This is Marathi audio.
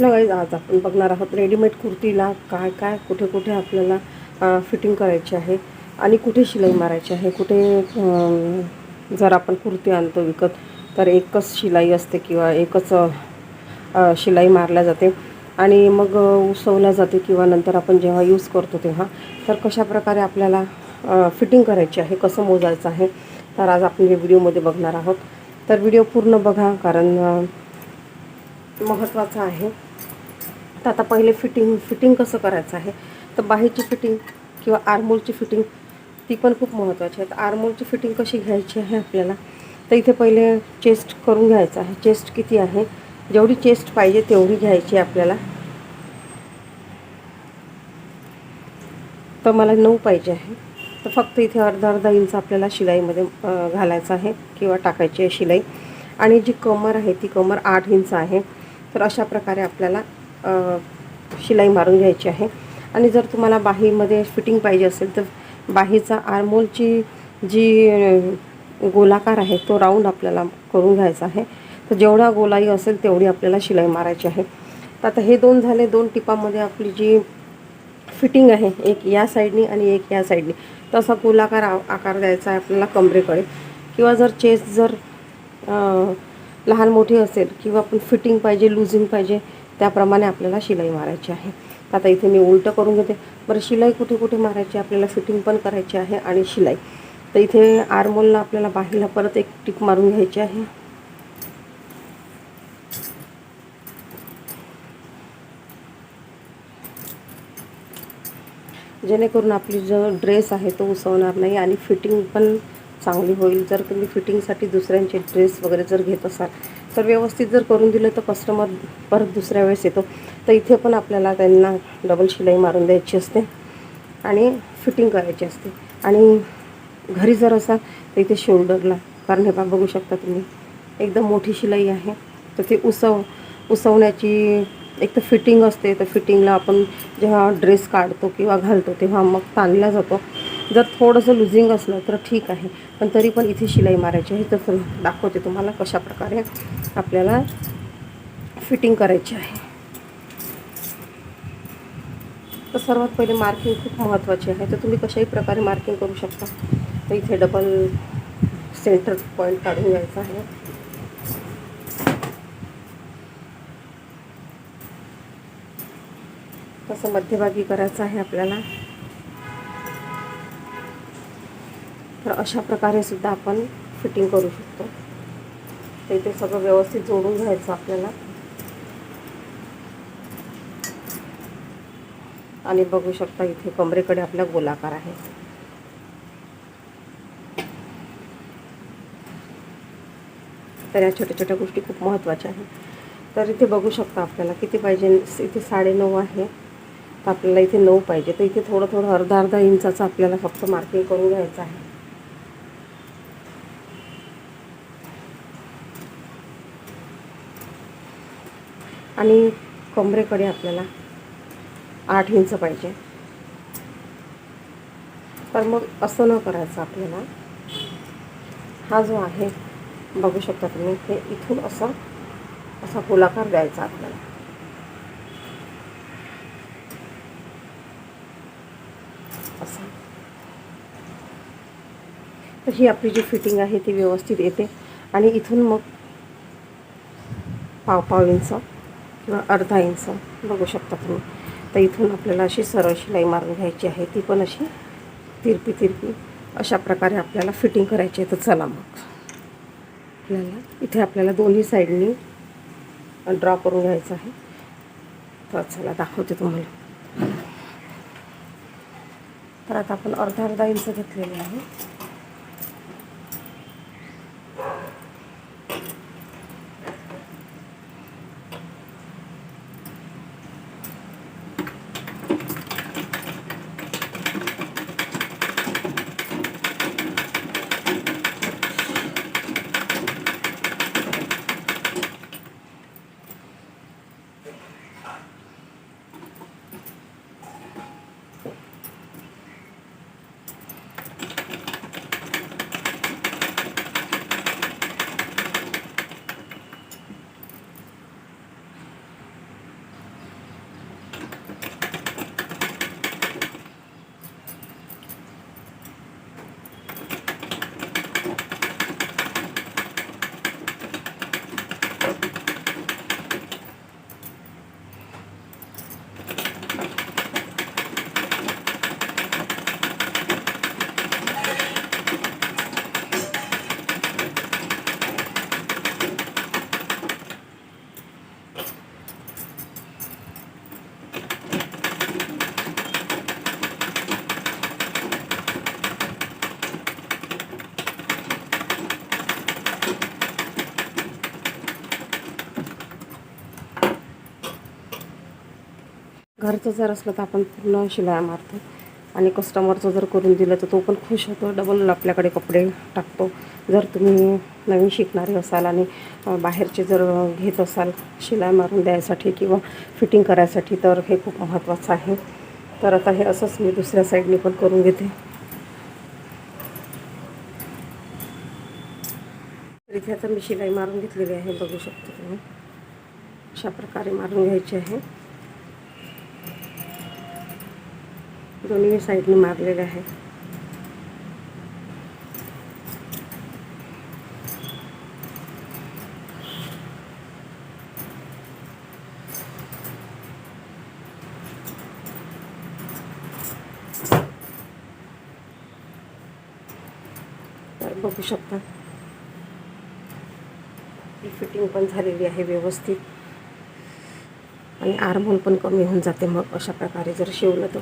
हॅलो गाईज आज आपण बघणार आहोत. रेडीमेड कुर्तीला काय काय कुठे कुठे आपल्याला फिटिंग करायची आहे आणि कुठे शिलाई मारायची आहे? कुठे जर आपण कुर्ती आणतो विकत तर एकच शिलाई असते किंवा एकच शिलाई मारल्या जाते आणि मग उसवल्या जाते किंवा नंतर आपण जेव्हा यूज करतो तेव्हा. तर कशा प्रकारे आपल्याला फिटिंग करायची आहे कसं मोजायचं आहे? तर आज आपण हे व्हिडिओमध्ये बघणार आहोत. तर व्हिडिओ पूर्ण बघा कारण महत्त्वाचं आहे. तर आता पहिले फिटिंग फिटिंग कसं करायचं आहे? तर बाहेरची फिटिंग किंवा आरमोलची फिटिंग ती पण खूप महत्त्वाची आहे. तर आरमोलची फिटिंग कशी घ्यायची आहे आपल्याला? तर इथे पहिले चेस्ट करून घ्यायचं आहे. चेस्ट किती आहे? जेवढी चेस्ट पाहिजे तेवढी घ्यायची आहे आपल्याला. तर मला नऊ पाहिजे आहे. तर फक्त इथे अर्धा अर्धा इंच आपल्याला शिलाईमध्ये घालायचं आहे किंवा टाकायची आहे शिलाई. आणि जी कमर आहे ती कमर आठ इंच आहे. तर अशा प्रकारे आपल्याला शिलाई मारून घ्यायची आहे. आणि जर तुम्हाला बाहीमध्ये फिटिंग पाहिजे असेल तर बाहीचा आरमोलची जी गोलाकार आहे तो राऊंड आपल्याला करून घ्यायचा आहे. तर जेवढा गोलाई असेल तेवढी आपल्याला शिलाई मारायची आहे. तर आता हे दोन झाले दोन टिपामध्ये आपली जी फिटिंग आहे एक या साईडनी आणि एक या साईडनी. तसा गोलाकार आ- आकार द्यायचा आहे आपल्याला कमरेकडे. किंवा जर चेस्ट जर लहान मोठी असेल किंवा आपण फिटिंग पाहिजे लुझिंग पाहिजे त्याप्रमाणे आपल्याला शिलाई मारायची आहे. आता इथे मी उलटं करून घेते. बरं शिलाई कुठे कुठे मारायची? आपल्याला फिटिंग पण करायची आहे आणि शिलाई. तर इथे आरमोलला आपल्याला बाहीला परत एक टिक मारून घ्यायची आहे. जेणेकरून आपली जो ड्रेस आहे तो उसवणार नाही आणि फिटिंग पण चांगली होईल. जर तुम्ही फिटिंगसाठी दुसऱ्यांचे ड्रेस वगैरे जर घेत असाल तर व्यवस्थित जर करून दिलं तर कस्टमर परत दुसऱ्या वेळेस येतो. तर इथे पण आपल्याला त्यांना डबल शिलाई मारून द्यायची असते आणि फिटिंग करायची असते. आणि घरी जर असाल तर इथे शोल्डरला कारण हे बघू शकता तुम्ही एकदम मोठी शिलाई आहे. तर ती उसव उसवण्याची एक तर फिटिंग असते तर फिटिंगला आपण जेव्हा ड्रेस काढतो किंवा घालतो तेव्हा मग ताणला जातो. जर थोडंसं लुझिंग असलं तर ठीक आहे पण तरी पण इथे शिलाई मारायची आहे. तर दाखवते तुम्हाला कशा प्रकारे आपल्याला फिटिंग करायची आहे. तर सर्वात पहिले मार्किंग खूप महत्त्वाची आहे. तर तुम्ही कशाही प्रकारे मार्किंग करू शकता. तर इथे डबल सेंटर पॉईंट काढून घ्यायचा आहे. तसं मध्यभागी करायचं आहे आपल्याला. तर अशा प्रकारे सुद्धा आपण फिटिंग करू शकतो. तर इथे सगळं व्यवस्थित जोडून घ्यायचं आपल्याला. आणि बघू शकता इथे कमरेकडे आपला गोलाकार आहे. तर या छोट्या छोट्या गोष्टी खूप महत्त्वाच्या आहेत. तर इथे बघू शकता आपल्याला किती पाहिजे इथे साडेनऊ आहे. तर आपल्याला इथे नऊ पाहिजे. तर इथे थोडं थोडं अर्धा अर्धा इंचाचं आपल्याला फक्त मार्किंग करून घ्यायचं आहे. आणि कमरेकडे आपल्याला आठ इंच पाहिजे. तर मग असं न करायचं आपल्याला. हा जो आहे बघू शकता तुम्ही हे इथून असं असा गोलाकार द्यायचा आपल्याला. असं. तर ही आपली जी फिटिंग आहे ती व्यवस्थित येते. आणि इथून मग पाव पाव इंच किंवा अर्धा इंच बघू शकता तुम्ही. तर इथून आपल्याला अशी सरळ शिलाई मारून घ्यायची आहे. ती पण अशी तिरपी तिरपी अशा प्रकारे आपल्याला फिटिंग करायची आहे. तर चला मग. आपल्याला इथे आपल्याला दोन्ही साईडनी ड्रॉ करून घ्यायचं आहे. तर चला दाखवते तुम्हाला. तर आता आपण अर्धा अर्धा इंच घेतलेले आहे. घरचं जर असलं तर आपण पूर्ण शिलाया मारतो. आणि कस्टमरचं जर करून दिलं तर तो पण खुश होतो. डबल आपल्याकडे कपडे टाकतो. जर तुम्ही नवीन शिकणारे असाल आणि बाहेरचे जर घेत असाल शिलाई मारून द्यायसाठी किंवा फिटिंग करायसाठी तर हे खूप महत्त्वाचं आहे. तर आता हे असंच मी दुसऱ्या साईडने पण करून घेते. तर इथे आता मी शिलाई मारून घेतलेली आहे. बघू शकतो तुम्ही. अशा प्रकारे मारून घ्यायची आहे. दोन्ही साईडने मारलेले आहे. बघू शकता फिटिंग पण झालेली आहे व्यवस्थित. आणि आरमोल पण कमी होऊन जाते मग अशा प्रकारे जर शिवलं तर.